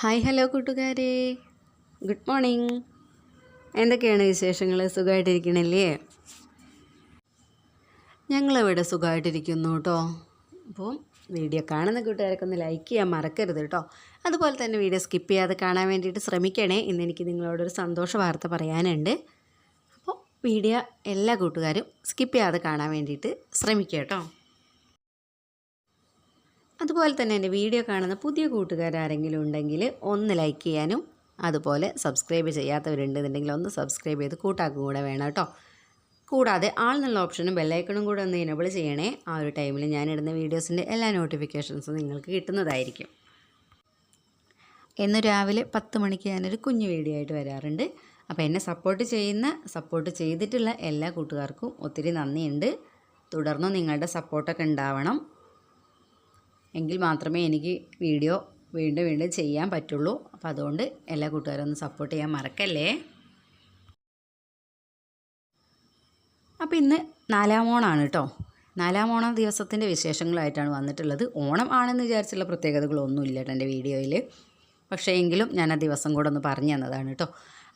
Hi hello കൂട്ടുകാരെ. Good morning. എന്തൊക്കെയാണ് വിശേഷങ്ങൾ? സുഖമായിട്ടിരിക്കണില്ലേ? ഞങ്ങളിവിടെ സുഖമായിട്ടിരിക്കുന്നു കേട്ടോ. അപ്പോൾ വീഡിയോ കാണുന്ന കൂട്ടുകാരൊക്കെ ഒന്ന് ലൈക്ക് ചെയ്യാൻ മറക്കരുത് കേട്ടോ. അതുപോലെ തന്നെ വീഡിയോ സ്കിപ്പ് ചെയ്യാതെ കാണാൻ വേണ്ടിയിട്ട് ശ്രമിക്കണേ. ഇന്ന് എനിക്ക് നിങ്ങളോടൊരു സന്തോഷ വാർത്ത പറയാനുണ്ട്. അപ്പോൾ വീഡിയോ എല്ലാ കൂട്ടുകാരും സ്കിപ്പ് ചെയ്യാതെ കാണാൻ വേണ്ടിയിട്ട് ശ്രമിക്കുക കേട്ടോ. അതുപോലെ തന്നെ എന്റെ വീഡിയോ കാണുന്ന പുതിയ കൂട്ടുകാരാരെങ്കിലും ഉണ്ടെങ്കിൽ ഒന്ന് ലൈക്ക് ചെയ്യാനും അതുപോലെ സബ്സ്ക്രൈബ് ചെയ്യാത്തവരുണ്ടെന്നുണ്ടെങ്കിൽ ഒന്ന് സബ്സ്ക്രൈബ് ചെയ്ത് കൂട്ടാക്കും കൂടെ വേണം കേട്ടോ. കൂടാതെ ആൾ എന്നുള്ള ഓപ്ഷനും ബെല്ലൈക്കണും കൂടെ ഒന്ന് എനബിൾ ചെയ്യണേ. ആ ഒരു ടൈമിൽ ഞാനിടുന്ന വീഡിയോസിന്റെ എല്ലാ നോട്ടിഫിക്കേഷൻസും നിങ്ങൾക്ക് കിട്ടുന്നതായിരിക്കും. എന്ന് രാവിലെ പത്ത് മണിക്ക് ഞാനൊരു കുഞ്ഞു വീഡിയോ ആയിട്ട് വരാറുണ്ട്. അപ്പോൾ എന്നെ സപ്പോർട്ട് ചെയ്യുന്ന സപ്പോർട്ട് ചെയ്തിട്ടുള്ള എല്ലാ കൂട്ടുകാർക്കും ഒത്തിരി നന്ദിയുണ്ട്. തുടർന്നും നിങ്ങളുടെ സപ്പോർട്ടൊക്കെ ഉണ്ടാവണം. എങ്കിൽ മാത്രമേ എനിക്ക് വീഡിയോ വീണ്ടും വീണ്ടും ചെയ്യാൻ പറ്റുള്ളൂ. അപ്പോൾ അതുകൊണ്ട് എല്ലാ കൂട്ടുകാരും ഒന്ന് സപ്പോർട്ട് ചെയ്യാൻ മറക്കല്ലേ? അപ്പോൾ ഇന്ന് നാലാം ഓണാണ് കേട്ടോ. നാലാം ഓണം ദിവസത്തിന്റെ വിശേഷങ്ങളായിട്ടാണ് വന്നിട്ടുള്ളത്. ഓണം ആണെന്ന് വിചാരിച്ചുള്ള പ്രത്യേകതകളൊന്നുമില്ല കേട്ടോ എന്റെ വീഡിയോയിൽ പക്ഷേ എങ്കിലും ഞാൻ ആ ദിവസം കൂടെ ഒന്ന് പറഞ്ഞു തന്നതാണ് കേട്ടോ.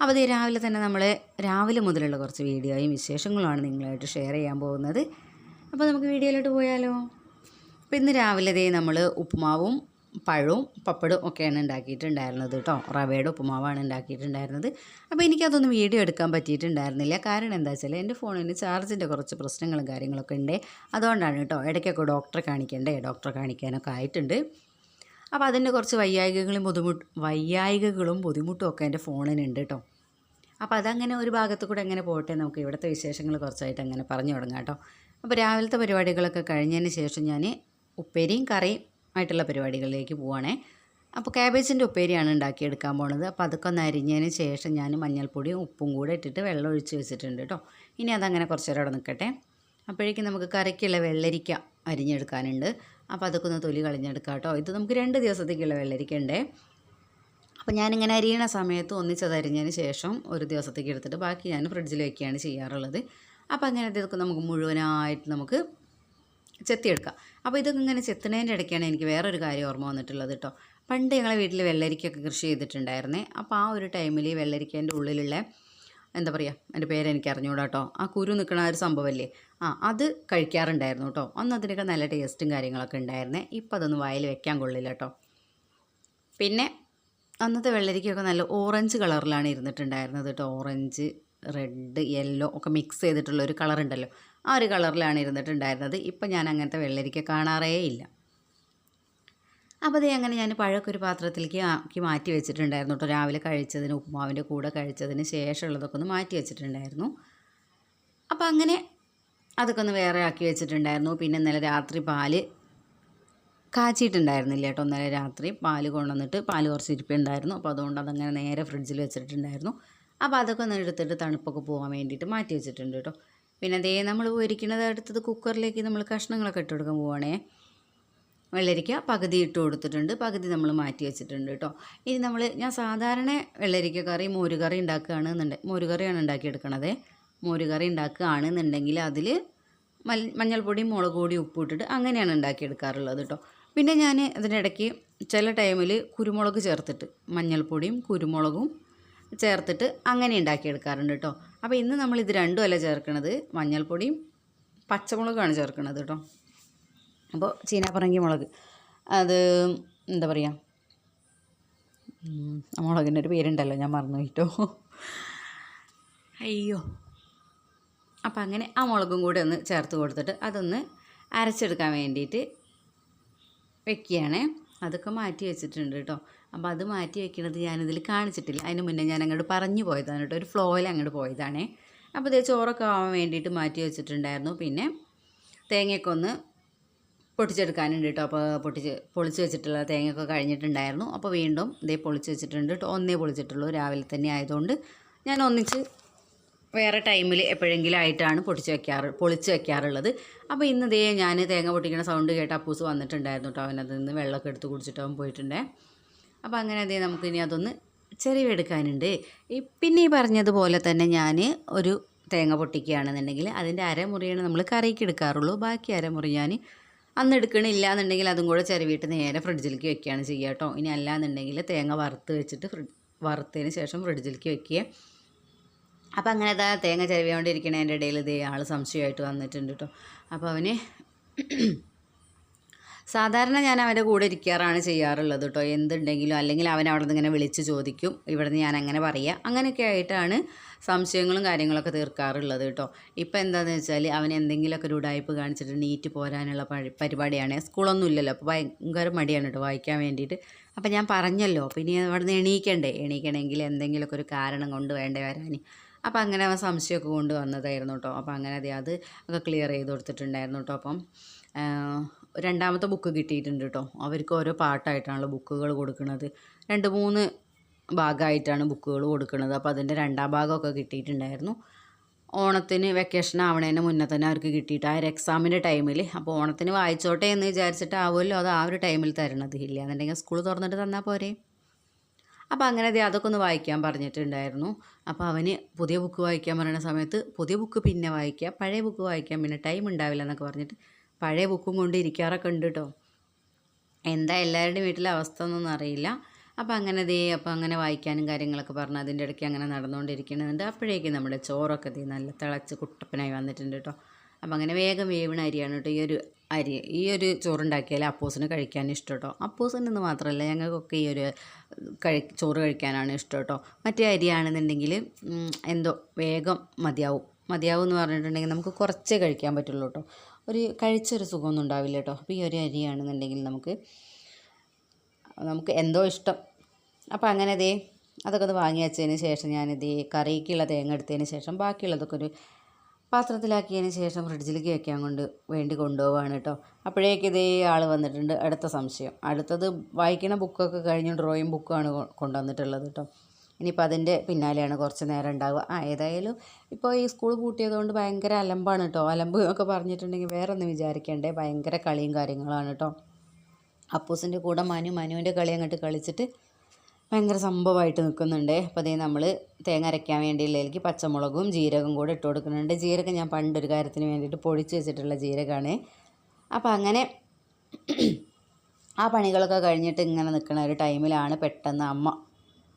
അപ്പോൾ അതേ രാവിലെ തന്നെ നമ്മൾ രാവിലെ മുതലുള്ള കുറച്ച് വീഡിയോയും വിശേഷങ്ങളുമാണ് നിങ്ങളായിട്ട് ഷെയർ ചെയ്യാൻ പോകുന്നത്. അപ്പോൾ നമുക്ക് വീഡിയോയിലോട്ട് പോയാലോ? അപ്പോൾ ഇന്ന് രാവിലെ ദേ നമ്മൾ ഉപ്പുമാവും പഴവും പപ്പടും ഒക്കെയാണ് ഉണ്ടാക്കിയിട്ടുണ്ടായിരുന്നത് കേട്ടോ. റവയുടെ ഉപ്പുമാവാണ് ഉണ്ടാക്കിയിട്ടുണ്ടായിരുന്നത്. അപ്പോൾ എനിക്കതൊന്നും വീഡിയോ എടുക്കാൻ പറ്റിയിട്ടുണ്ടായിരുന്നില്ല. കാരണം എന്താ വെച്ചാൽ എന്റെ ഫോണിന് ചാർജിന്റെ കുറച്ച് പ്രശ്നങ്ങളും കാര്യങ്ങളൊക്കെ ഉണ്ട്. അതുകൊണ്ടാണ് കേട്ടോ ഇടയ്ക്കൊക്കെ ഡോക്ടറെ കാണിക്കണ്ടേ ഡോക്ടറെ കാണിക്കാനൊക്കെ ആയിട്ടുണ്ട്. അപ്പോൾ അതിന്റെ കുറച്ച് വയ്യായികകളും ബുദ്ധിമുട്ട് വയ്യായികകളും ബുദ്ധിമുട്ടും ഒക്കെ എന്റെ ഫോണിനുണ്ട് കേട്ടോ. അപ്പോൾ അതങ്ങനെ ഒരു ഭാഗത്ത് കൂടെ അങ്ങനെ പോട്ടെ നമുക്ക് ഇവിടുത്തെ വിശേഷങ്ങൾ കുറച്ചായിട്ട് അങ്ങനെ പറഞ്ഞു തുടങ്ങാം കേട്ടോ. അപ്പോൾ രാവിലത്തെ പരിപാടികളൊക്കെ കഴിഞ്ഞതിന് ശേഷം ഞാൻ ഉപ്പേരിയും കറിയും ആയിട്ടുള്ള പരിപാടികളിലേക്ക് പോവുകയാണേ അപ്പോൾ ക്യാബേജിന്റെ ഉപ്പേരിയാണ് ഉണ്ടാക്കിയെടുക്കാൻ പോണത്. അപ്പോൾ അതൊക്കെ ഒന്ന് അരിഞ്ഞതിന് ശേഷം ഞാൻ മഞ്ഞൾപ്പൊടിയും ഉപ്പും കൂടെ ഇട്ടിട്ട് വെള്ളം ഒഴിച്ച് വെച്ചിട്ടുണ്ട് കേട്ടോ ഇനി അതങ്ങനെ കുറച്ച് നേരം അവിടെ നിൽക്കട്ടെ അപ്പോഴേക്കും നമുക്ക് കറിക്കുള്ള വെള്ളരിക്ക അരിഞ്ഞെടുക്കാനുണ്ട്. അപ്പോൾ അതൊക്കെ ഒന്ന് തൊലി കളഞ്ഞെടുക്കാം കേട്ടോ ഇത് നമുക്ക് രണ്ട് ദിവസത്തേക്കുള്ള വെള്ളരിക്ക ഉണ്ടേ. അപ്പോൾ ഞാനിങ്ങനെ അരിയണ സമയത്ത് ഒന്നിച്ചത് അരിഞ്ഞതിന് ശേഷം ഒരു ദിവസത്തേക്ക് എടുത്തിട്ട് ബാക്കി ഞാൻ ഫ്രിഡ്ജിൽ വയ്ക്കുകയാണ് ചെയ്യാറുള്ളത്. അപ്പോൾ അങ്ങനെ ഇതൊക്കെ നമുക്ക് മുഴുവനായിട്ട് നമുക്ക് ചെത്തിയെടുക്കാം അപ്പോൾ ഇതൊക്കെ ഇങ്ങനെ ചെത്തണേന്റെ ഇടയ്ക്കാണ് എനിക്ക് വേറൊരു കാര്യം ഓർമ്മ വന്നിട്ടുള്ളത് കേട്ടോ പണ്ട് ഞങ്ങളെ വീട്ടിൽ വെള്ളരിക്കൊക്കെ കൃഷി ചെയ്തിട്ടുണ്ടായിരുന്നേ. അപ്പോൾ ആ ഒരു ടൈമിൽ ഈ വെള്ളരിക്കേന്റെ ഉള്ളിലുള്ള എന്താ പറയുക എന്റെ പേരെനിക്ക് അറിഞ്ഞുകൂടാ കേട്ടോ ആ കുരു നിൽക്കണ ആ ഒരു സംഭവമല്ലേ ആ അത് കഴിക്കാറുണ്ടായിരുന്നു കേട്ടോ അന്ന് അതിനൊക്കെ നല്ല ടേസ്റ്റും കാര്യങ്ങളൊക്കെ ഉണ്ടായിരുന്നേ. ഇപ്പം അതൊന്നും വായിൽ വെക്കാൻ കൊള്ളില്ല കേട്ടോ പിന്നെ അന്നത്തെ വെള്ളരിക്കൊക്കെ നല്ല ഓറഞ്ച് കളറിലാണ് ഇരുന്നിട്ടുണ്ടായിരുന്നത് കേട്ടോ ഓറഞ്ച് റെഡ് യെല്ലോ ഒക്കെ മിക്സ് ചെയ്തിട്ടുള്ള ഒരു കളർ ഉണ്ടല്ലോ. ആ ഒരു കളറിലാണ് ഇരുന്നിട്ടുണ്ടായിരുന്നത്? ഇപ്പം ഞാൻ അങ്ങനത്തെ വെള്ളരിക്ക കാണാറേ ഇല്ല. അപ്പോൾ അതേ അങ്ങനെ ഞാൻ പഴമൊക്കെ ഒരു പാത്രത്തിലേക്ക് മാറ്റി വെച്ചിട്ടുണ്ടായിരുന്നു കേട്ടോ. രാവിലെ കഴിച്ചതിന് ഉപ്പുമാവിന്റെ കൂടെ കഴിച്ചതിന് ശേഷമുള്ളതൊക്കെ ഒന്ന് മാറ്റി വെച്ചിട്ടുണ്ടായിരുന്നു. അപ്പോൾ അങ്ങനെ അതൊക്കെ ഒന്ന് വേറെ ആക്കി വെച്ചിട്ടുണ്ടായിരുന്നു. പിന്നെ ഇന്നലെ രാത്രി പാൽ കാച്ചിയിട്ടുണ്ടായിരുന്നില്ല കേട്ടോ. ഇന്നലെ രാത്രി പാൽ കൊണ്ടുവന്നിട്ട് പാൽ കുറച്ച് ഇരിപ്പുണ്ടായിരുന്നു അപ്പോൾ അതുകൊണ്ട് അതങ്ങനെ നേരെ ഫ്രിഡ്ജിൽ വെച്ചിട്ടുണ്ടായിരുന്നു. അപ്പോൾ അതൊക്കെ ഒന്ന് എടുത്തിട്ട് തണുപ്പൊക്കെ പോകാൻ വേണ്ടിയിട്ട് മാറ്റി വെച്ചിട്ടുണ്ട് കേട്ടോ. പിന്നെ അതേ നമ്മൾ പൊരിക്കണത് അടുത്തത് കുക്കറിലേക്ക് നമ്മൾ കഷ്ണങ്ങളൊക്കെ ഇട്ട് കൊടുക്കാൻ പോവുകയാണേ വെള്ളരിക്ക പകുതി ഇട്ട് കൊടുത്തിട്ടുണ്ട്. പകുതി നമ്മൾ മാറ്റി വെച്ചിട്ടുണ്ട് കേട്ടോ ഇനി നമ്മൾ ഞാൻ സാധാരണ വെള്ളരിക്ക കറി മോരുകറി ഉണ്ടാക്കുകയാണെന്നുണ്ടെങ്കിൽ മോരുകറിയാണ് ഉണ്ടാക്കിയെടുക്കണത്. മോരുകറി ഉണ്ടാക്കുകയാണെന്നുണ്ടെങ്കിൽ അതിൽ മൽ മഞ്ഞൾപ്പൊടിയും മുളക് പൊടിയും ഉപ്പിട്ടിട്ട് അങ്ങനെയാണ് ഉണ്ടാക്കിയെടുക്കാറുള്ളത് കേട്ടോ പിന്നെ ഞാൻ അതിനിടയ്ക്ക് ചില ടൈമിൽ കുരുമുളക് ചേർത്തിട്ട് മഞ്ഞൾപ്പൊടിയും കുരുമുളകും ചേർത്തിട്ട് അങ്ങനെ ഉണ്ടാക്കിയെടുക്കാറുണ്ട് കേട്ടോ. അപ്പോൾ ഇന്ന് നമ്മൾ ഇത് രണ്ടും അല്ല ചേർക്കണത്. മഞ്ഞൾപ്പൊടിയും പച്ചമുളകാണ് ചേർക്കുന്നത് കേട്ടോ. അപ്പോൾ ചീനാപ്പറങ്കി മുളക്. അത് എന്താ പറയുക മുളകിന്റെ ഒരു പേരുണ്ടല്ലോ ഞാൻ മറന്നു കേട്ടോ. അയ്യോ. അപ്പം അങ്ങനെ ആ മുളകും കൂടി ഒന്ന് ചേർത്ത് കൊടുത്തിട്ട് അതൊന്ന് അരച്ചെടുക്കാൻ വേണ്ടിയിട്ട് വെക്കുകയാണേ. അതൊക്കെ മാറ്റി വെച്ചിട്ടുണ്ട് കേട്ടോ. അപ്പോൾ അത് മാറ്റി വെക്കുന്നത് ഞാനിതിൽ കാണിച്ചിട്ടില്ല. അതിന് മുന്നേ ഞാൻ അങ്ങോട്ട് പറഞ്ഞു പോയതാണ് കേട്ടോ. ഒരു ഫ്ലോയിൽ അങ്ങോട്ട് പോയതാണേ. അപ്പോൾ ഇതേ ചോറൊക്കെ ആവാൻ വേണ്ടിയിട്ട് മാറ്റി വെച്ചിട്ടുണ്ടായിരുന്നു. പിന്നെ തേങ്ങയൊക്കെ ഒന്ന് പൊട്ടിച്ചെടുക്കാനുണ്ട് കേട്ടോ. അപ്പോൾ പൊട്ടിച്ച് പൊളിച്ച് വെച്ചിട്ടുള്ള തേങ്ങയൊക്കെ കഴിഞ്ഞിട്ടുണ്ടായിരുന്നു. അപ്പോൾ വീണ്ടും ഇതേ പൊളിച്ച് വെച്ചിട്ടുണ്ട് കേട്ടോ. ഒന്നേ പൊളിച്ചിട്ടുള്ളൂ. രാവിലെ തന്നെ ആയതുകൊണ്ട് ഞാൻ ഒന്നിച്ച് വേറെ ടൈമിൽ എപ്പോഴെങ്കിലും ആയിട്ടാണ് പൊട്ടിച്ച് വെക്കാറ് പൊളിച്ച് വെക്കാറുള്ളത്. അപ്പോൾ ഇന്ന് ഞാൻ തേങ്ങ പൊട്ടിക്കുന്ന സൗണ്ട് കേട്ട് അപ്പൂസ് വന്നിട്ടുണ്ടായിരുന്നു കേട്ടോ. അവനതിൽ നിന്ന് വെള്ളമൊക്കെ എടുത്ത് കുടിച്ചിട്ട് അവൻ പോയിട്ടുണ്ടേ. അപ്പോൾ അങ്ങനെ അതേ നമുക്കിനി അതൊന്ന് ചെറിവെടുക്കാനുണ്ട്. പിന്നെ ഈ പറഞ്ഞതുപോലെ തന്നെ ഞാൻ ഒരു തേങ്ങ പൊട്ടിക്കുകയാണെന്നുണ്ടെങ്കിൽ അതിന്റെ അരമുറിയാണ് നമ്മൾ കറിക്ക് എടുക്കാറുള്ളൂ. ബാക്കി അരമുറി ഞാൻ അന്ന് എടുക്കണില്ല എന്നുണ്ടെങ്കിൽ അതും കൂടെ ചിരവിയിട്ട് നേരെ ഫ്രിഡ്ജിലേക്ക് വെക്കുകയാണ് ചെയ്യുക കേട്ടോ. ഇനി അല്ല എന്നുണ്ടെങ്കിൽ തേങ്ങ വറുത്ത് വെച്ചിട്ട് ഫ്രിഡ് വറുത്തതിന് ശേഷം ഫ്രിഡ്ജിലേക്ക് വെക്കുക. അപ്പോൾ അങ്ങനെ അതാ തേങ്ങ ചിരവിയോണ്ടിരിക്കണതിന്റെ ഇടയിൽ ഇതേ ആൾ സംശയമായിട്ട് വന്നിട്ടുണ്ട് കേട്ടോ. അപ്പോൾ അവന് സാധാരണ ഞാൻ അവന്റെ കൂടെ ഇരിക്കാറാണ് ചെയ്യാറുള്ളത് കേട്ടോ. എന്തുണ്ടെങ്കിലും അല്ലെങ്കിൽ അവൻ അവിടെ നിന്ന് ഇങ്ങനെ വിളിച്ച് ചോദിക്കും. ഇവിടെ നിന്ന് ഞാൻ അങ്ങനെ പറയുക അങ്ങനെയൊക്കെ ആയിട്ടാണ് സംശയങ്ങളും കാര്യങ്ങളൊക്കെ തീർക്കാറുള്ളത് കേട്ടോ. ഇപ്പം എന്താണെന്ന് വെച്ചാൽ അവൻ എന്തെങ്കിലുമൊക്കെ ഒരു ഉടായ്പ് കാണിച്ചിട്ട് നീറ്റ് പോരാനുള്ള പരി- പരിപാടിയാണ്. സ്കൂളൊന്നും ഇല്ലല്ലോ. അപ്പോൾ ഭയങ്കര മടിയാണ് കേട്ടോ വായിക്കാൻ വേണ്ടിയിട്ട്. അപ്പം ഞാൻ പറഞ്ഞല്ലോ പിന്നെ അവിടെ നിന്ന് എണീക്കണ്ടേ? എണീക്കണമെങ്കിൽ എന്തെങ്കിലുമൊക്കെ ഒരു കാരണം കൊണ്ട് വേണ്ടേ വരാൻ? അപ്പം അങ്ങനെ അവൻ സംശയമൊക്കെ കൊണ്ട് വന്നതായിരുന്നു കേട്ടോ. അപ്പം അങ്ങനെ അതെ അത് ഒക്കെ ക്ലിയർ ചെയ്ത് കൊടുത്തിട്ടുണ്ടായിരുന്നു കേട്ടോ അപ്പം. രണ്ടാമത്തെ ബുക്ക് കിട്ടിയിട്ടുണ്ട് കേട്ടോ അവർക്ക് ഓരോ പാട്ടായിട്ടാണല്ലോ ബുക്കുകൾ കൊടുക്കുന്നത്. രണ്ട് മൂന്ന് ഭാഗമായിട്ടാണ് ബുക്കുകൾ കൊടുക്കുന്നത്. അപ്പോൾ അതിന്റെ രണ്ടാം ഭാഗമൊക്കെ കിട്ടിയിട്ടുണ്ടായിരുന്നു. ഓണത്തിന് വെക്കേഷൻ ആവണേന്റെ മുന്നേ തന്നെ അവർക്ക് കിട്ടിയിട്ട് ആ ഒരു എക്സാമിന്റെ ടൈമിൽ അപ്പോൾ ഓണത്തിന് വായിച്ചോട്ടെ എന്ന് വിചാരിച്ചിട്ടാവുമല്ലോ അത് ആ ഒരു ടൈമിൽ തരണത്. ഇല്ല എന്നുണ്ടെങ്കിൽ സ്കൂൾ തുറന്നിട്ട് തന്നാൽ പോരെ. അപ്പോൾ അങ്ങനെ ദേ അതൊക്കെ ഒന്ന് വായിക്കാൻ പറഞ്ഞിട്ടുണ്ടായിരുന്നു. അപ്പോൾ അവന് പുതിയ ബുക്ക് വായിക്കാൻ പറയുന്ന സമയത്ത് പുതിയ ബുക്ക് പിന്നെ വായിക്കുക പഴയ ബുക്ക് വായിക്കാൻ പിന്നെ ടൈം ഉണ്ടാവില്ല എന്നൊക്കെ പറഞ്ഞിട്ട് പഴയ ബുക്കും കൊണ്ട് ഇരിക്കാറൊക്കെ ഉണ്ട് കേട്ടോ എന്താ എല്ലാവരുടെയും വീട്ടിലെ അവസ്ഥ ഒന്നും അറിയില്ല. അപ്പോൾ അങ്ങനെ ദേ അപ്പോൾ അങ്ങനെ വായിക്കാനും കാര്യങ്ങളൊക്കെ പറഞ്ഞ് അതിന്റെ ഇടയ്ക്ക് അങ്ങനെ നടന്നുകൊണ്ടിരിക്കുന്നുണ്ട് അപ്പോഴേക്കും നമ്മുടെ ചോറൊക്കെ ദേ നല്ല തിളച്ച് കുട്ടപ്പനായി വന്നിട്ടുണ്ട് കേട്ടോ അപ്പോൾ അങ്ങനെ വേഗം വേവണ അരിയാണ് കേട്ടോ ഈ ഒരു അരി. ഈ ഒരു ചോറുണ്ടാക്കിയാൽ അപ്പൂസിന് കഴിക്കാൻ ഇഷ്ടം കേട്ടോ അപ്പൂസിനെന്ന് മാത്രമല്ല ഞങ്ങൾക്കൊക്കെ ഈ ഒരു കഴി ചോറ് കഴിക്കാനാണ് ഇഷ്ടം കേട്ടോ മറ്റേ അരിയാണെന്നുണ്ടെങ്കിൽ എന്തോ വേഗം മതിയാവും. മതിയാവും എന്ന് പറഞ്ഞിട്ടുണ്ടെങ്കിൽ നമുക്ക് കുറച്ചേ കഴിക്കാൻ പറ്റുള്ളൂ കേട്ടോ ഒരു കഴിച്ചൊരു സുഖമൊന്നും ഉണ്ടാവില്ല കേട്ടോ. അപ്പോൾ ഈ ഒരു അരിയാണെന്നുണ്ടെങ്കിൽ നമുക്ക് നമുക്ക് എന്തോ ഇഷ്ടം. അപ്പോൾ അങ്ങനെ ഇതേ അതൊക്കെ ഒന്ന് വാങ്ങി വെച്ചതിന് ശേഷം ഞാനിത് കറിക്കുള്ള തേങ്ങ എടുത്തതിന് ശേഷം ബാക്കിയുള്ളതൊക്കെ ഒരു പാത്രത്തിലാക്കിയതിന് ശേഷം ഫ്രിഡ്ജിലേക്ക് വെക്കാൻ കൊണ്ട് വേണ്ടി കൊണ്ടുപോവാണ് കേട്ടോ. അപ്പോഴേക്ക് ഇതേ ആൾ വന്നിട്ടുണ്ട്. അടുത്ത സംശയം. അടുത്തത് വായിക്കണ ബുക്കൊക്കെ കഴിഞ്ഞ് ഡ്രോയിങ് ബുക്കാണ് കൊണ്ടുവന്നിട്ടുള്ളത് കേട്ടോ. ഇനിയിപ്പോൾ അതിന്റെ പിന്നാലെയാണ് കുറച്ച് നേരം ഉണ്ടാവുക. ആ ഏതായാലും ഇപ്പോൾ ഈ സ്കൂൾ പൂട്ടിയതുകൊണ്ട് ഭയങ്കര അലമ്പാണ് കേട്ടോ അലമ്പ് എന്നൊക്കെ പറഞ്ഞിട്ടുണ്ടെങ്കിൽ വേറെ ഒന്നും വിചാരിക്കണ്ടേ. ഭയങ്കര കളിയും കാര്യങ്ങളാണ് കേട്ടോ അപ്പൂസിന്റെ കൂടെ മനു മനുവിന്റെ കളി അങ്ങോട്ട് കളിച്ചിട്ട് ഭയങ്കര സംഭവമായിട്ട് നിൽക്കുന്നുണ്ട് അപ്പോൾ അതേ നമ്മൾ തേങ്ങ അരയ്ക്കാൻ വേണ്ടിയുള്ളതിലേക്ക് പച്ചമുളകും ജീരകം കൂടെ ഇട്ട് കൊടുക്കുന്നുണ്ട്. ജീരകം ഞാൻ പണ്ടൊരു കാര്യത്തിന് വേണ്ടിയിട്ട് പൊടിച്ച് വെച്ചിട്ടുള്ള ജീരകമാണ് അപ്പോൾ അങ്ങനെ ആ പണികളൊക്കെ കഴിഞ്ഞിട്ട് ഇങ്ങനെ നിൽക്കുന്ന ഒരു ടൈമിലാണ് പെട്ടെന്ന് അമ്മ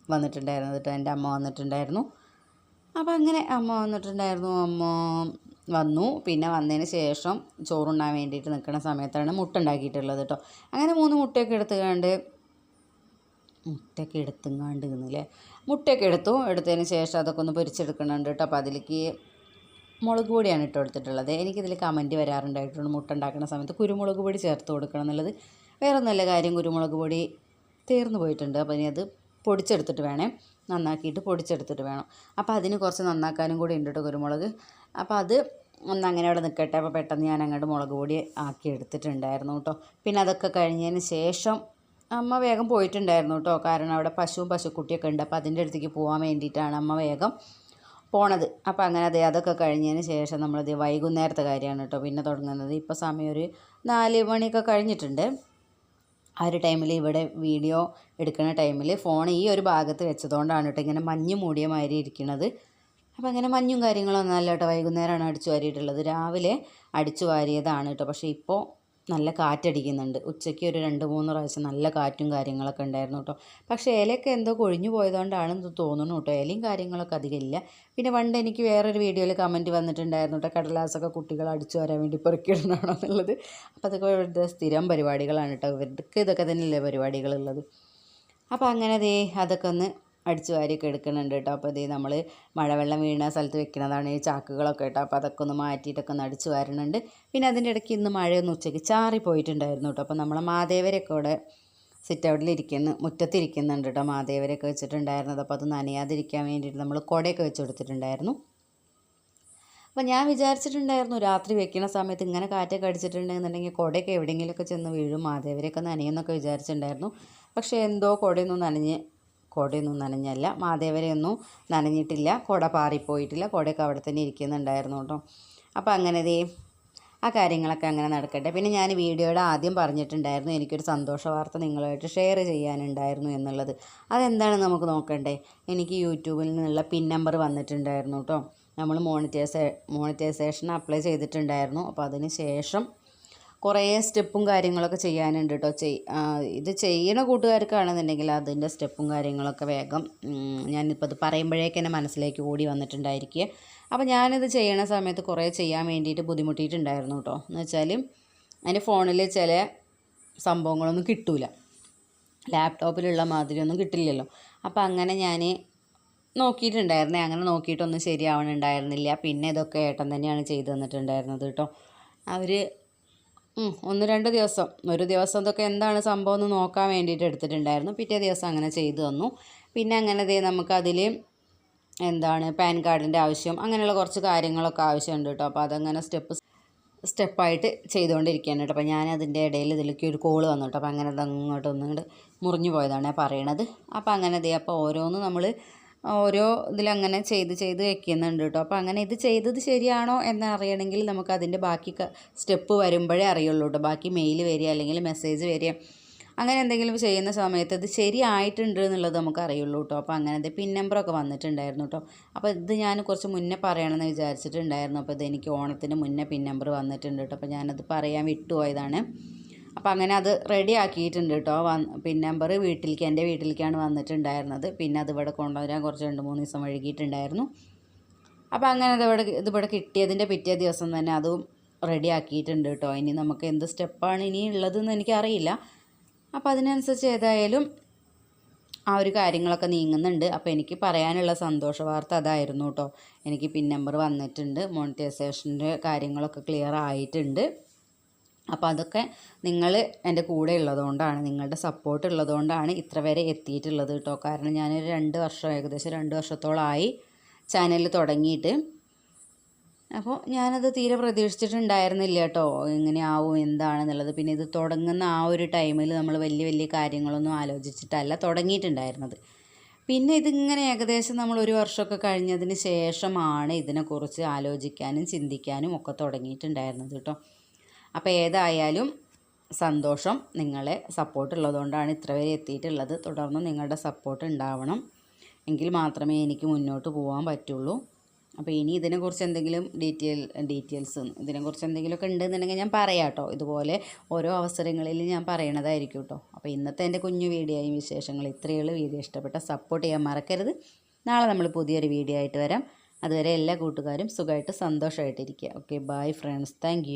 വന്നിട്ടുണ്ടായിരുന്നത് കേട്ടോ. എന്റെ അമ്മ വന്നിട്ടുണ്ടായിരുന്നു. അപ്പോൾ അങ്ങനെ അമ്മ വന്നിട്ടുണ്ടായിരുന്നു. അമ്മ വന്നു. പിന്നെ വന്നതിന് ശേഷം ചോറുണ്ണാൻ വേണ്ടിയിട്ട് നിൽക്കുന്ന സമയത്താണ് മുട്ട ഉണ്ടാക്കിയിട്ടുള്ളത് കേട്ടോ. അങ്ങനെ മൂന്ന് മുട്ടയൊക്കെ എടുത്തുകൊണ്ട് മുട്ടയൊക്കെ എടുത്തുങ്ങാണ്ട് ഇന്നില്ലേ മുട്ടയൊക്കെ എടുത്തു. എടുത്തതിന് ശേഷം അതൊക്കെ ഒന്ന് പൊരിച്ചെടുക്കണുണ്ട് കേട്ടോ. അപ്പോൾ അതിലേക്ക് മുളക് പൊടിയാണ് ഇട്ട് കൊടുത്തിട്ടുള്ളത്. എനിക്കിതിൽ കമന്റ് വരാറുണ്ടായിട്ടുണ്ട് മുട്ട ഉണ്ടാക്കുന്ന സമയത്ത് കുരുമുളക് പൊടി ചേർത്ത് കൊടുക്കണം എന്നുള്ളത്. വേറെ നല്ല കാര്യം കുരുമുളക് പൊടി തീർന്നു പോയിട്ടുണ്ട്. അപ്പോൾ ഇനി അത് പൊടിച്ചെടുത്തിട്ട് വേണേ. നന്നാക്കിയിട്ട് പൊടിച്ചെടുത്തിട്ട് വേണം. അപ്പോൾ അതിന് കുറച്ച് നന്നാക്കാനും കൂടി ഉണ്ട് കേട്ടോ കുരുമുളക്. അപ്പോൾ അത് ഒന്ന് അങ്ങനെ അവിടെ നിൽക്കട്ടെ അപ്പോൾ പെട്ടെന്ന് ഞാൻ അങ്ങോട്ട് മുളക് പൊടി ആക്കി എടുത്തിട്ടുണ്ടായിരുന്നു കേട്ടോ പിന്നെ അതൊക്കെ കഴിഞ്ഞതിന് ശേഷം അമ്മ വേഗം പോയിട്ടുണ്ടായിരുന്നു കേട്ടോ കാരണം അവിടെ പശുവും പശുക്കുട്ടിയൊക്കെ ഉണ്ട്. അപ്പോൾ അതിന്റെ അടുത്തേക്ക് പോകാൻ വേണ്ടിയിട്ടാണ് അമ്മ വേഗം പോണത്. അപ്പോൾ അങ്ങനെ അതെ അതൊക്കെ കഴിഞ്ഞതിന് ശേഷം നമ്മളത് വൈകുന്നേരത്തെ കാര്യമാണ് കേട്ടോ പിന്നെ തുടങ്ങുന്നത്. ഇപ്പോൾ സമയം ഒരു നാല് മണിയൊക്കെ കഴിഞ്ഞിട്ടുണ്ട്. ആ ഒരു ടൈമിൽ ഇവിടെ വീഡിയോ എടുക്കുന്ന ടൈമിൽ ഫോൺ ഈ ഒരു ഭാഗത്ത് വെച്ചതുകൊണ്ടാണ് കേട്ടോ ഇങ്ങനെ മഞ്ഞ് മൂടിയ മാതിരി ഇരിക്കുന്നത് അപ്പോൾ അങ്ങനെ മഞ്ഞും കാര്യങ്ങളൊന്നും അല്ല കേട്ടോ വൈകുന്നേരമാണ് അടിച്ചു വാരിയിട്ടുള്ളത്. രാവിലെ അടിച്ചു വാരിയതാണ് കേട്ടോ പക്ഷേ ഇപ്പോൾ നല്ല കാറ്റടിക്കുന്നുണ്ട്. ഉച്ചയ്ക്ക് ഒരു രണ്ട് മൂന്ന് പ്രാവശ്യം നല്ല കാറ്റും കാര്യങ്ങളൊക്കെ ഉണ്ടായിരുന്നു കേട്ടോ. പക്ഷേ ഇലയൊക്കെ എന്തോ കൊഴിഞ്ഞു പോയതുകൊണ്ടാണെന്ന് തോന്നുന്നു കേട്ടോ. ഇലയും കാര്യങ്ങളൊക്കെ അധികം ഇല്ല. പിന്നെ പണ്ട് എനിക്ക് വേറൊരു വീഡിയോയിൽ കമന്റ് വന്നിട്ടുണ്ടായിരുന്നു കേട്ടോ. കടലാസൊക്കെ കുട്ടികൾ അടിച്ചു വരാൻ വേണ്ടി പെറുക്കിയിടുന്നതാണോ എന്നുള്ളത്. അപ്പോൾ അതൊക്കെ ഇവരുടെ സ്ഥിരം പരിപാടികളാണ് കേട്ടോ. ഇവർക്ക് ഇതൊക്കെ തന്നെയല്ലേ പരിപാടികളുള്ളത്. അപ്പോൾ അങ്ങനെ അതേ അതൊക്കെ ഒന്ന് അടിച്ചു വാരിയൊക്കെ എടുക്കുന്നുണ്ട് കേട്ടോ. അപ്പോൾ ദേ നമ്മൾ മഴവെള്ളം വീണ സ്ഥലത്ത് വെക്കുന്നതാണ് ഈ ചാക്കുകളൊക്കെ കേട്ടോ. അപ്പോൾ അതൊക്കെ ഒന്ന് മാറ്റിയിട്ടൊക്കെ ഒന്ന് അടിച്ചു വാരുന്നുണ്ട്. പിന്നെ അതിന്റെ ഇടയ്ക്ക് ഇന്ന് മഴയൊന്ന് ഉച്ചയ്ക്ക് ചാറി പോയിട്ടുണ്ടായിരുന്നു കേട്ടോ. അപ്പോൾ നമ്മളെ മാതേവരൊക്കെ ഇവിടെ സിറ്റ് ഔട്ടിൽ ഇരിക്കുന്നു മുറ്റത്തിരിക്കുന്നുണ്ട് കേട്ടോ. മാതേവരൊക്കെ വെച്ചിട്ടുണ്ടായിരുന്നത്. അപ്പോൾ അത് നനയാതിരിക്കാൻ വേണ്ടിയിട്ട് നമ്മൾ കുടയൊക്കെ വെച്ച് കൊടുത്തിട്ടുണ്ടായിരുന്നു. അപ്പോൾ ഞാൻ വിചാരിച്ചിട്ടുണ്ടായിരുന്നു രാത്രി വെക്കുന്ന സമയത്ത് ഇങ്ങനെ കാറ്റൊക്കെ അടിച്ചിട്ടുണ്ടെന്നുണ്ടെങ്കിൽ കുടയൊക്കെ എവിടെയെങ്കിലുമൊക്കെ ചെന്ന് വീഴും. മാതേവരെയൊക്കെ നനയെന്നൊക്കെ വിചാരിച്ചിട്ടുണ്ടായിരുന്നു. പക്ഷേ എന്തോ കുടയൊന്നും നനഞ്ഞ് കുടയൊന്നും നനഞ്ഞല്ല. മാതേവരെയൊന്നും നനഞ്ഞിട്ടില്ല. കുട പാറിപ്പോയിട്ടില്ല. കുടയൊക്കെ അവിടെ തന്നെ ഇരിക്കുന്നുണ്ടായിരുന്നു കേട്ടോ. അപ്പോൾ അങ്ങനെ ദേ ആ കാര്യങ്ങളൊക്കെ അങ്ങനെ നടക്കട്ടെ. പിന്നെ ഞാൻ വീഡിയോയുടെ ആദ്യം പറഞ്ഞിട്ടുണ്ടായിരുന്നു എനിക്കൊരു സന്തോഷ വാർത്ത നിങ്ങളുമായിട്ട് ഷെയർ ചെയ്യാനുണ്ടായിരുന്നു എന്നുള്ളത്. അതെന്താണ് നമുക്ക് നോക്കണ്ടേ? എനിക്ക് യൂട്യൂബിൽ നിന്നുള്ള പിൻ നമ്പർ വന്നിട്ടുണ്ടായിരുന്നു കേട്ടോ. നമ്മൾ മോണിറ്റൈസേ മോണിറ്റൈസേഷൻ അപ്ലൈ ചെയ്തിട്ടുണ്ടായിരുന്നു. അപ്പോൾ അതിന് ശേഷം കുറേ സ്റ്റെപ്പും കാര്യങ്ങളൊക്കെ ചെയ്യാനുണ്ട് കേട്ടോ ചെയ് ഇത് ചെയ്യണ കൂട്ടുകാർക്കാണെന്നുണ്ടെങ്കിൽ അതിന്റെ സ്റ്റെപ്പും കാര്യങ്ങളൊക്കെ വേഗം ഞാനിപ്പോൾ അത് പറയുമ്പോഴേക്ക് തന്നെ മനസ്സിലേക്ക് ഓടി വന്നിട്ടുണ്ടായിരിക്കുക. അപ്പോൾ ഞാനിത് ചെയ്യണ സമയത്ത് കുറേ ചെയ്യാൻ വേണ്ടിയിട്ട് ബുദ്ധിമുട്ടിയിട്ടുണ്ടായിരുന്നു കേട്ടോ എന്ന് വെച്ചാൽ എന്റെ ഫോണിൽ ചില സംഭവങ്ങളൊന്നും കിട്ടൂല. ലാപ്ടോപ്പിലുള്ള മാതിരിയൊന്നും കിട്ടില്ലല്ലോ. അപ്പോൾ അങ്ങനെ ഞാൻ നോക്കിയിട്ടുണ്ടായിരുന്നേ. അങ്ങനെ നോക്കിയിട്ടൊന്നും ശരിയാവണുണ്ടായിരുന്നില്ല. പിന്നെ ഇതൊക്കെ ഏട്ടൻ തന്നെയാണ് ചെയ്തു തന്നിട്ടുണ്ടായിരുന്നത് കേട്ടോ അവർ ഒന്ന് രണ്ട് ദിവസം. ഒരു ദിവസം ഇതൊക്കെ എന്താണ് സംഭവം എന്ന് നോക്കാൻ വേണ്ടിയിട്ട് എടുത്തിട്ടുണ്ടായിരുന്നു. പിറ്റേ ദിവസം അങ്ങനെ ചെയ്തു തന്നു. പിന്നെ അങ്ങനെ ദേ നമുക്കതിൽ എന്താണ് പാൻ കാർഡിന്റെ ആവശ്യം അങ്ങനെയുള്ള കുറച്ച് കാര്യങ്ങളൊക്കെ ആവശ്യമുണ്ട് കേട്ടോ. അപ്പോൾ അതങ്ങനെ സ്റ്റെപ്പ് സ്റ്റെപ്പായിട്ട് ചെയ്തുകൊണ്ടിരിക്കുകയാണ് കേട്ടോ. അപ്പോൾ ഞാൻ അതിന്റെ ഇടയിൽ ഇതിലേക്ക് ഒരു കോൾ വന്നു കേട്ടോ. അപ്പോൾ അങ്ങനെ അത് അങ്ങോട്ട് ഒന്നുകൊണ്ട് മുറിഞ്ഞു പോയതാണ് പറയണത്. അപ്പോൾ അങ്ങനെ ദേ അപ്പോൾ ഓരോന്ന് നമ്മൾ ഓരോ ഇതിലങ്ങനെ ചെയ്ത് ചെയ്ത് വെക്കുന്നുണ്ട് കേട്ടോ അപ്പോൾ അങ്ങനെ ഇത് ചെയ്തത് ശരിയാണോ എന്നറിയണമെങ്കിൽ നമുക്ക് അതിന്റെ ബാക്കി സ്റ്റെപ്പ് വരുമ്പോഴേ അറിയുള്ളൂ കേട്ടോ ബാക്കി മെയിൽ വരിക അല്ലെങ്കിൽ മെസ്സേജ് വരിക. അങ്ങനെ എന്തെങ്കിലും ചെയ്യുന്ന സമയത്ത് ഇത് ശരിയായിട്ടുണ്ട് എന്നുള്ളത് നമുക്ക് അറിയുള്ളൂ കേട്ടോ അപ്പോൾ അങ്ങനത്തെ പിൻ നമ്പറൊക്കെ വന്നിട്ടുണ്ടായിരുന്നു കേട്ടോ അപ്പോൾ ഇത് ഞാൻ കുറച്ച് മുന്നേ പറയണമെന്ന് വിചാരിച്ചിട്ടുണ്ടായിരുന്നു. അപ്പോൾ ഇത് എനിക്ക് ഓണത്തിന് മുന്നേ പിൻ നമ്പർ വന്നിട്ടുണ്ട് കേട്ടോ അപ്പോൾ ഞാനത് പറയാൻ വിട്ടുപോയതാണ്. അപ്പോൾ അങ്ങനെ അത് റെഡി ആക്കിയിട്ടുണ്ട് കേട്ടോ വന്ന് പിൻ നമ്പർ വീട്ടിലേക്ക് എന്റെ വീട്ടിലേക്കാണ് വന്നിട്ടുണ്ടായിരുന്നത്. പിന്നെ അത് ഇവിടെ കൊണ്ടുവരാൻ കുറച്ച് രണ്ട് മൂന്ന് ദിവസം വഴുകിയിട്ടുണ്ടായിരുന്നു അപ്പോൾ അങ്ങനെ ഇതിവിടെ ഇതിവിടെ കിട്ടിയതിന്റെ പിറ്റേ ദിവസം തന്നെ അതും റെഡി ആക്കിയിട്ടുണ്ട് കേട്ടോ ഇനി നമുക്ക് എന്ത് സ്റ്റെപ്പാണ് ഇനി ഉള്ളതെന്ന് എനിക്കറിയില്ല. അപ്പോൾ അതിനനുസരിച്ച് ഏതായാലും ആ ഒരു കാര്യങ്ങളൊക്കെ നീങ്ങുന്നുണ്ട്. അപ്പോൾ എനിക്ക് പറയാനുള്ള സന്തോഷ വാർത്ത അതായിരുന്നു കേട്ടോ എനിക്ക് പിൻ നമ്പർ വന്നിട്ടുണ്ട്. മോണിറ്റൈസേഷന്റെ കാര്യങ്ങളൊക്കെ ക്ലിയർ ആയിട്ടുണ്ട്. അപ്പോൾ അതൊക്കെ നിങ്ങൾ എന്റെ കൂടെ ഉള്ളതുകൊണ്ടാണ് നിങ്ങളുടെ സപ്പോർട്ട് ഉള്ളതുകൊണ്ടാണ് ഇത്ര വരെ എത്തിയിട്ടുള്ളത് കേട്ടോ കാരണം ഞാനൊരു രണ്ട് വർഷം ഏകദേശം രണ്ട് വർഷത്തോളമായി ചാനൽ തുടങ്ങിയിട്ട്. അപ്പോൾ ഞാനത് തീരെ പ്രതീക്ഷിച്ചിട്ടുണ്ടായിരുന്നില്ല കേട്ടോ എങ്ങനെ ആവും എന്താണെന്നുള്ളത്. പിന്നെ ഇത് തുടങ്ങുന്ന ആ ഒരു ടൈമിൽ നമ്മൾ വലിയ വലിയ കാര്യങ്ങളൊന്നും ആലോചിച്ചിട്ടല്ല തുടങ്ങിയിട്ടുണ്ടായിരുന്നത്. പിന്നെ ഇതിങ്ങനെ ഏകദേശം നമ്മൾ ഒരു വർഷമൊക്കെ കഴിഞ്ഞതിന് ശേഷമാണ് ഇതിനെക്കുറിച്ച് ആലോചിക്കാനും ചിന്തിക്കാനും ഒക്കെ തുടങ്ങിയിട്ടുണ്ടായിരുന്നത് കേട്ടോ അപ്പോൾ ഏതായാലും സന്തോഷം നിങ്ങളെ സപ്പോർട്ട് ഉള്ളതുകൊണ്ടാണ് ഇത്ര വരെ എത്തിയിട്ടുള്ളത്. തുടർന്ന് നിങ്ങളുടെ സപ്പോർട്ട് ഉണ്ടാവണം. എങ്കിൽ മാത്രമേ എനിക്ക് മുന്നോട്ട് പോകാൻ പറ്റുള്ളൂ. അപ്പോൾ ഇനി ഇതിനെക്കുറിച്ച് എന്തെങ്കിലും ഡീറ്റെയിൽ ഡീറ്റെയിൽസ് ഇതിനെക്കുറിച്ച് എന്തെങ്കിലുമൊക്കെ ഉണ്ടെന്നുണ്ടെങ്കിൽ ഞാൻ പറയാം കേട്ടോ. ഇതുപോലെ ഓരോ അവസരങ്ങളിൽ ഞാൻ പറയണതായിരിക്കും കേട്ടോ. അപ്പോൾ ഇന്നത്തെ എന്റെ കുഞ്ഞു വീഡിയോയും വിശേഷങ്ങൾ ഇത്രയുള്ള വീഡിയോ ഇഷ്ടപ്പെട്ട സപ്പോർട്ട് ചെയ്യാൻ മറക്കരുത്. നാളെ നമ്മൾ പുതിയൊരു വീഡിയോ ആയിട്ട് വരാം. അതുവരെ എല്ലാ കൂട്ടുകാരും സുഖമായിട്ട് സന്തോഷമായിട്ടിരിക്കുക. Okay bye friends thank